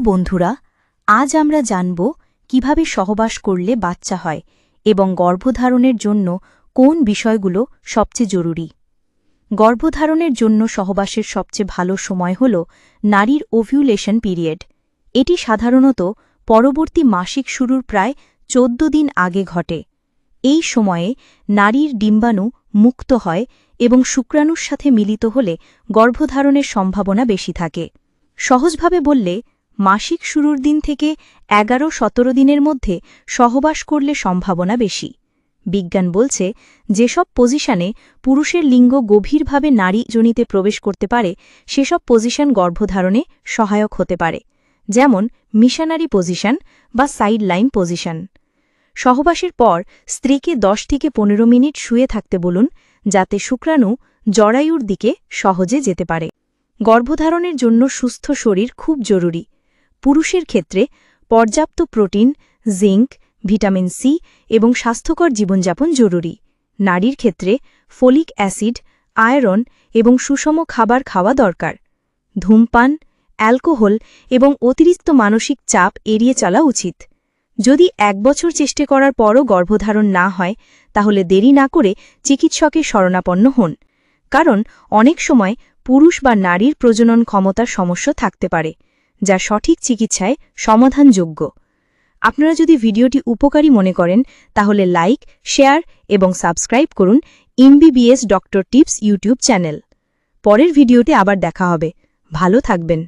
বন্ধুরা, আজ আমরা জানব কীভাবে সহবাস করলে বাচ্চা হয় এবং গর্ভধারণের জন্য কোন বিষয়গুলো সবচেয়ে জরুরি। গর্ভধারণের জন্য সহবাসের সবচেয়ে ভালো সময় হল নারীর ওভিউলেশন পিরিয়ড। এটি সাধারণত পরবর্তী মাসিক শুরুর প্রায় চোদ্দ দিন আগে ঘটে। এই সময়ে নারীর ডিম্বাণু মুক্ত হয় এবং শুক্রাণুর সাথে মিলিত হলে গর্ভধারণের সম্ভাবনা বেশি থাকে। সহজভাবে বললে মাসিক শুরুর দিন থেকে এগারো সতেরো দিনের মধ্যে সহবাস করলে সম্ভাবনা বেশি। বিজ্ঞান বলছে, যেসব পজিশনে পুরুষের লিঙ্গ গভীরভাবে নারী জনিতে প্রবেশ করতে পারে, সেসব পজিশন গর্ভধারণে সহায়ক হতে পারে, যেমন মিশনারি পজিশন বা সাইড লাইন পজিশন। সহবাসের পর স্ত্রীকে দশ থেকে পনেরো মিনিট শুয়ে থাকতে বলুন, যাতে শুক্রাণু জরায়ুর দিকে সহজে যেতে পারে। গর্ভধারণের জন্য সুস্থ শরীর খুব জরুরি। পুরুষের ক্ষেত্রে পর্যাপ্ত প্রোটিন, জিঙ্ক, ভিটামিন সি এবং স্বাস্থ্যকর জীবনযাপন জরুরি। নারীর ক্ষেত্রে ফোলিক অ্যাসিড, আয়রন এবং সুষম খাবার খাওয়া দরকার। ধূমপান, অ্যালকোহল এবং অতিরিক্ত মানসিক চাপ এড়িয়ে চলা উচিত। যদি এক বছর চেষ্টা করার পরও গর্ভধারণ না হয়, তাহলে দেরি না করে চিকিৎসকের শরণাপন্ন হন। কারণ অনেক সময় পুরুষ বা নারীর প্রজনন ক্ষমতার সমস্যা থাকতে পারে। যা সঠিক চিকিৎসায় সমাধানযোগ্য। আপনারা যদি ভিডিওটি উপকারী মনে করেন, তাহলে লাইক, শেয়ার এবং সাবস্ক্রাইব করুন MBBS doctor tips YouTube channel. পরের ভিডিওতে আবার দেখা হবে। ভালো থাকবেন।